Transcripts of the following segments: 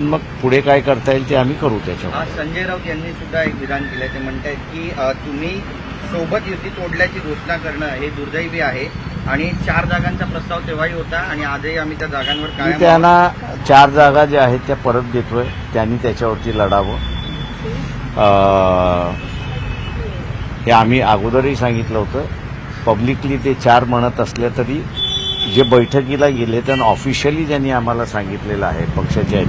मग पुढे काय करता येईल ते आम्ही करू त्याच्यावर. आज संजय राऊत यांनी सुद्धा एक विधान केलंय. ते म्हणतायत की तुम्ही सोबत युती तोडल्याची घोषणा करणं हे दुर्दैवी आहे आणि चार जागांचा प्रस्ताव तेव्हाही होता आणि आजही आम्ही त्या जागांवर मी कायम त्यांना चार जागा ज्या आहेत त्या परत देतोय. त्यांनी त्याच्यावरती लढावं. हे आम्ही अगोदरही सांगितलं होतं. पब्लिकली ते चार म्हणत असले तरी जे बैठकीला गेले त्यांना ऑफिशियली ज्यांनी आम्हाला सांगितलेलं आहे पक्षाच्या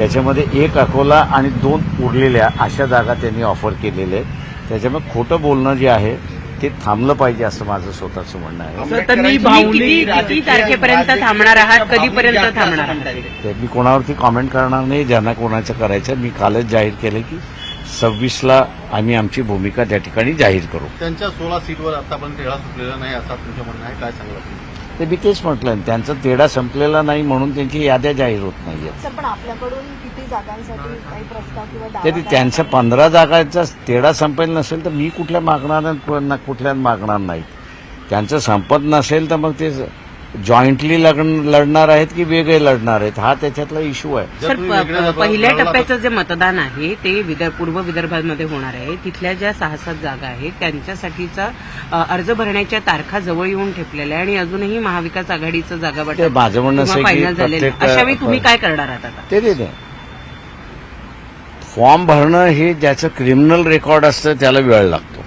त्याच्यामध्ये एक अकोला आणि दोन उरलेल्या अशा जागा त्यांनी ऑफर केलेल्या आहेत. त्याच्यामुळे खोटं बोलणं जे आहे ते थांबलं पाहिजे असं माझं स्वतःचं म्हणणं आहे. आंबेडकरांची तर मी किती- किती तारखेपर्यंत थांबणार आहात? कधीपर्यंत थांबणार आहात? मी कोणावरती कॉमेंट करणार नाही ज्यांना कोणाचं करायचं मी कालच जाहीर केलं की सव्वीसला आम्ही आमची भूमिका त्या ठिकाणी जाहीर करू. त्यांच्या सोळा सीटवर आतापर्यंत सुटलेला नाही असा तुमचं म्हणणं आहे. काय सांगला तुम्ही ते मी तेच म्हटलं त्यांचा तेढा संपलेला नाही म्हणून त्यांची याद्या जाहीर होत पण आपल्याकडून किती जागांसाठी काही प्रस्ताव किंवा दावा तरी त्यांच्या पंधरा जागांचा तेढा संपेल नसेल तर मी कुठल्या मागणार आणि कुठल्या मागणार नाहीत. त्यांचं संपत नसेल तर मग ते जॉईंटली लढणार आहेत की वेगळे लढणार आहेत? हा त्याच्यातला इश्यू आहे. सर पहिल्या टप्प्याचं जे मतदान आहे ते विदर्भ पूर्व विदर्भामध्ये होणार आहे. तिथल्या ज्या सहा सात जागा आहेत त्यांच्यासाठीचा अर्ज भरण्याच्या तारखा जवळ येऊन ठेपलेल्या आहे आणि अजूनही महाविकास आघाडीचं जागा ते माझं म्हणणं असं आहे की फायनल झालेलं आहे. प्रत्येक- अशा वेळी तुम्ही काय करणार आहात आता? ते ते ते. फॉर्म भरणं हे ज्याचं क्रिमिनल रेकॉर्ड असतं त्याला वेळ लागतो.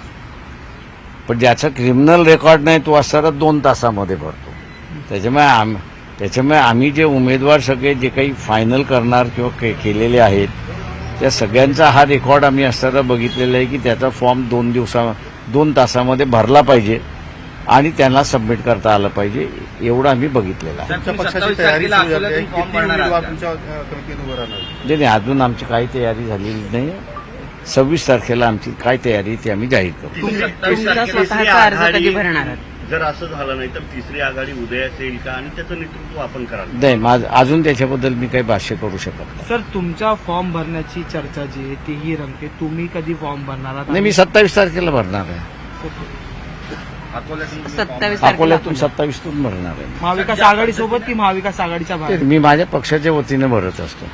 पण ज्याचं क्रिमिनल रेकॉर्ड नाही तो असताना दोन तासामध्ये भरतो. त्याच्यामुळे आम त्याच्यामुळे आम्ही जे उमेदवार सगळे जे काही फायनल करणार किंवा के केलेले आहेत त्या सगळ्यांचा हा रेकॉर्ड आम्ही असताना बघितलेला आहे की त्याचा फॉर्म दोन दिवसा दोन तासामध्ये भरला पाहिजे आणि त्यांना सबमिट करता आलं पाहिजे एवढं आम्ही बघितलेलं आहे. सर, तुमच्या तुम्ही पक्षाची 27 तयारी तारखेला सुरू झाली आहे. अकोल्यातून फॉर्म किती भरणार उमेदवार आहात? तुमच्या अ, कमिटीत उभं राहणार नाही अजून आमची काही तयारी झालेली नाही. सव्वीस तारखेला आमची काय तयारी आहे ती आम्ही जाहीर करू तुम्ही तुमचा 27 तारखेला स्वतःचा अर्ज कधी भरणार आहात जर असं झालं नाही तर तिसरी आघाडी उदयास येईल का? आणि त्याचं नेतृत्व आपण कराल. नाही माझ अजून त्याच्याबद्दल मी काही भाष्य करू शकत नाही. सर तुमच्या फॉर्म भरण्याची चर्चा जी आहे तीही रंगते. तुम्ही कधी फॉर्म भरणार आहात? नाही मी सत्तावीस तारखेला भरणार आहे. अकोल्यातून तुम्ही सत्तावीस अकोल्यातून सत्तावीसतून भरणार आहे महाविकास आघाडी सोबत की महाविकास आघाडीच्या ते मी माझ्या पक्षाच्या वतीने भरत असतो.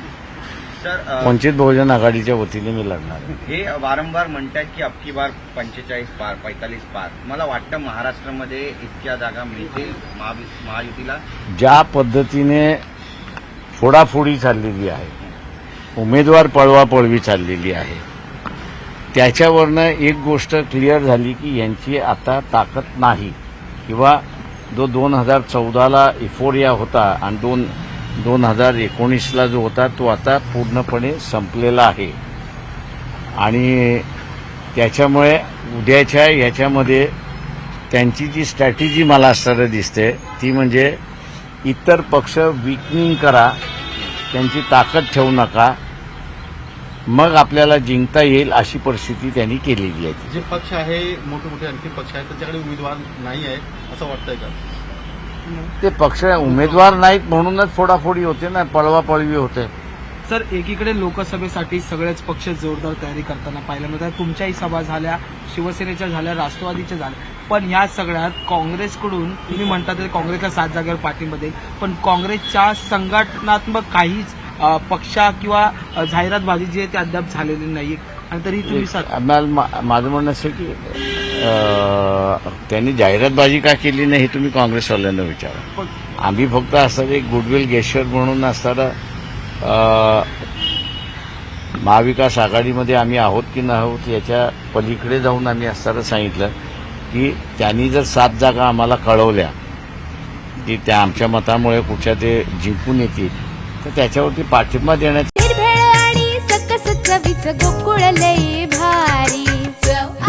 सर वंचित बहुजन आघाडीच्या वतीने मी लढणार. हे वारंवार म्हणतात की अबकी बार पंचेचाळीस पार पैतालीस पार. मला वाटतं महाराष्ट्रामध्ये इतक्या जागा मिळतील महायुतीला. ज्या पद्धतीने फोडाफोडी चाललेली आहे उमेदवार पळवापळवी चाललेली आहे त्याच्यावरनं एक गोष्ट क्लिअर झाली की यांची आता ताकद नाही. किंवा जो दोन हजार चौदाला इफोरिया होता आणि दोन दोन हजार एकोणीसला जो होता तो आता पूर्णपणे संपलेला आहे. आणि त्याच्यामुळे उद्याच्या ह्याच्यामध्ये त्यांची जी स्ट्रॅटेजी मला असताना दिसते ती म्हणजे इतर पक्ष विकनिंग करा त्यांची ताकद ठेवू नका मग आपल्याला जिंकता येईल अशी परिस्थिती त्यांनी केलेली आहे. जे पक्ष आहे मोठे मोठे आणखी पक्ष आहेत त्यांच्याकडे उमेदवार नाही आहे असं वाटतंय का? ते पक्ष उमेदवार नाहीत म्हणूनच फोडाफोडी होते ना पळवापळवी होते. सर एकीकडे लोकसभेसाठी सगळेच पक्ष जोरदार तयारी करताना पाहायला मिळतात तुमच्याही सभा झाल्या शिवसेनेच्या झाल्या राष्ट्रवादीच्या झाल्या. पण ह्या सगळ्यात काँग्रेसकडून तुम्ही म्हणता ते काँग्रेसला सात जागेवर पाठिंबा देईल पण काँग्रेसच्या संघटनात्मक काहीच पक्षा किंवा जाहिरातबाजी जी आहे ती अद्याप झालेली नाही आणि तरी तुम्ही माझं म्हणणं असं की त्यांनी जाहिरातबाजी का केली नाही हे तुम्ही काँग्रेसवाल्यांना विचारा. आम्ही फक्त असं एक गुडविल गेश्वर म्हणून असताना महाविकास आघाडीमध्ये आम्ही आहोत की नाही आहोत याच्या पलीकडे जाऊन आम्ही असताना सांगितलं की त्यांनी जर सात जागा आम्हाला कळवल्या की त्या आमच्या मतामुळे कुठच्या ते जिंकून येतील तर त्याच्यावरती पाठिंबा देण्याची गोकुळ भारी.